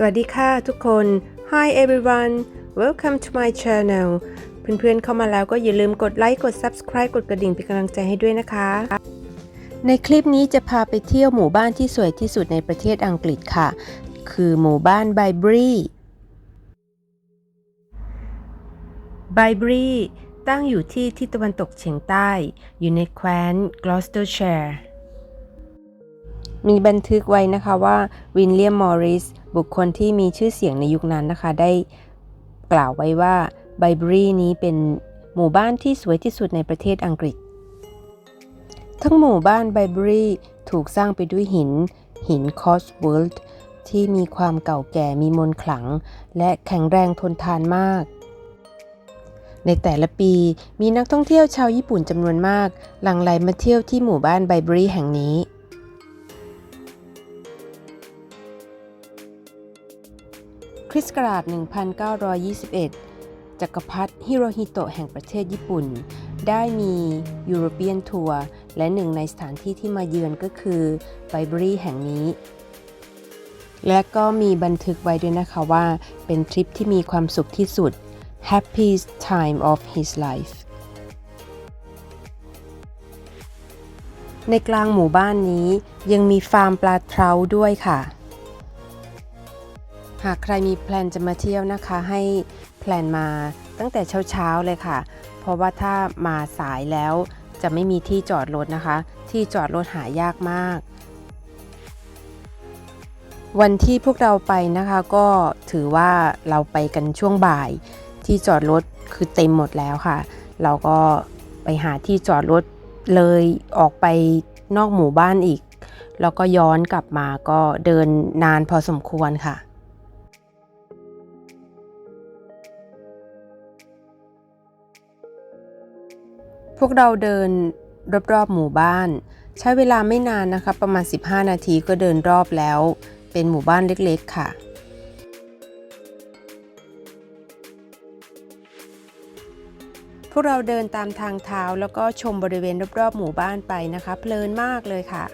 สวัสดีค่ะทุกคน Hi everyone welcome to my channel เพื่อนๆเข้ามาแล้วก็อย่าลืมกดไลค์ กด Subscribe กดกระดิ่งเป็นกำลังใจให้ด้วยนะคะ ในคลิปนี้จะพาไปเที่ยวหมู่บ้านที่สวยที่สุดในประเทศอังกฤษค่ะ คือหมู่บ้านไบบรีไบบรีตั้งอยู่ที่ทิศตะวันตกเฉียงใต้ อยู่ในแคว้น Gloucestershire มีบันทึกไว้นะคะว่าวินเลียมมอริสบุคคลที่มีชื่อเสียงในยุคนั้นนะคะ ได้กล่าวไว้ว่าไบบรีนี้เป็นหมู่บ้านที่สวยที่สุดในประเทศอังกฤษ ทั้งหมู่บ้านไบบรีถูกสร้างไปด้วยหิน หินคอสเวิลด์ที่มีความเก่าแก่มีมนขลัง และแข็งแรงทนทานมาก ในแต่ละปีมีนักท่องเที่ยวชาวญี่ปุ่นจำนวนมาก หลั่งไหลมาเที่ยวที่หมู่บ้านไบบรีแห่งนี้ คริสต์กราช1921 จักรพรรดิฮิโรฮิโตะแห่งประเทศญี่ปุ่น ได้มียูโรเปียนทัวร์และหนึ่งในสถานที่ที่มาเยือนก็คือไบบรีแห่งนี้ และก็มีบันทึกไว้ด้วยนะคะว่า เป็นทริปที่มีความสุขที่สุด happiest time of his life ในกลางหมู่บ้านนี้ยังมีฟาร์มปลาเทราด้วยค่ะ หากใครมีแพลนจะมาเที่ยวนะคะให้แพลนมาตั้งแต่เช้าๆเลยค่ะ เพราะว่าถ้ามาสายแล้วจะไม่มีที่จอดรถนะคะ ที่จอดรถหายากมาก วันที่พวกเราไปนะคะก็ถือว่าเราไปกันช่วงบ่าย ที่จอดรถคือเต็มหมดแล้วค่ะ เราก็ไปหาที่จอดรถเลยออกไปนอกหมู่บ้านอีก แล้วก็ย้อนกลับมาก็เดินนานพอสมควรค่ะ พวกเราเดินรอบๆหมู่บ้าน ใช้เวลาไม่นานนะคะประมาณ 15 นาทีก็เดินรอบแล้ว เป็นหมู่บ้านเล็กๆ ค่ะ พวกเราเดินตามทางเท้าแล้วก็ชมบริเวณรอบๆหมู่บ้านไปนะคะ เพลินมากเลยค่ะ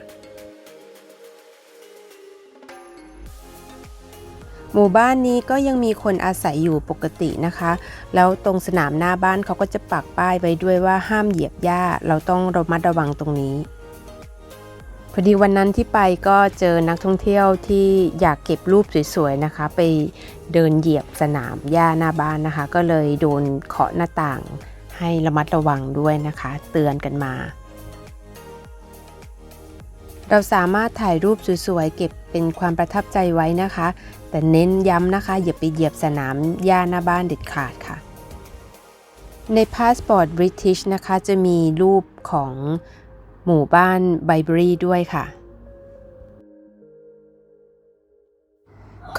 หมู่บ้านนี้ก็ยังมีคนอาศัยอยู่ปกตินะคะ แล้วตรงสนามหน้าบ้านเขาก็จะปักป้ายไว้ด้วยว่าห้ามเหยียบหญ้า เราต้องระมัดระวังตรงนี้พอดีวันนั้นที่ไปก็เจอนักท่องเที่ยวที่อยากเก็บรูปสวยๆนะคะ ไปเดินเหยียบสนามหญ้าหน้าบ้านนะคะ ก็เลยโดนเคาะหน้าต่างให้ระมัดระวังด้วยนะคะ เตือนกันมา เราสามารถถ่ายรูปสวยๆเก็บเป็นความประทับใจไว้นะคะ แต่เน้นย้ำนะคะ อย่าไปเหยียบสนามหญ้าหน้าบ้านเด็ดขาดค่ะ ในพาสปอร์ตบริติชนะคะ จะมีรูปของหมู่บ้านไบเบรีด้วยค่ะ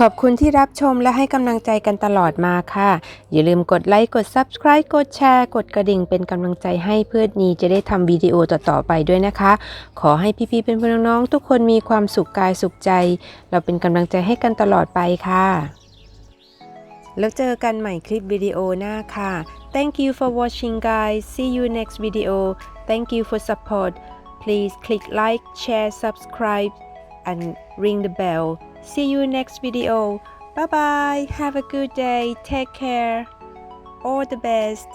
ขอบคุณที่รับชมและให้กำลังใจกันตลอดมาค่ะ อย่าลืมกดไลค์ กด Subscribe กดแชร์ กดกระดิ่งเป็นกำลังใจให้เพื่อนนี้จะได้ทำวิดีโอต่อๆไปด้วยนะคะ ขอให้พี่ๆเป็นพี่น้องๆทุกคนมีความสุขกายสุขใจ เราเป็นกำลังใจให้กันตลอดไปค่ะ แล้วเจอกันใหม่คลิปวิดีโอหน้าค่ะ Thank you for watching guys see you next video Thank you for support please click like share subscribe and ring the bell see you next video. Bye bye. Have a good day. Take care. All the best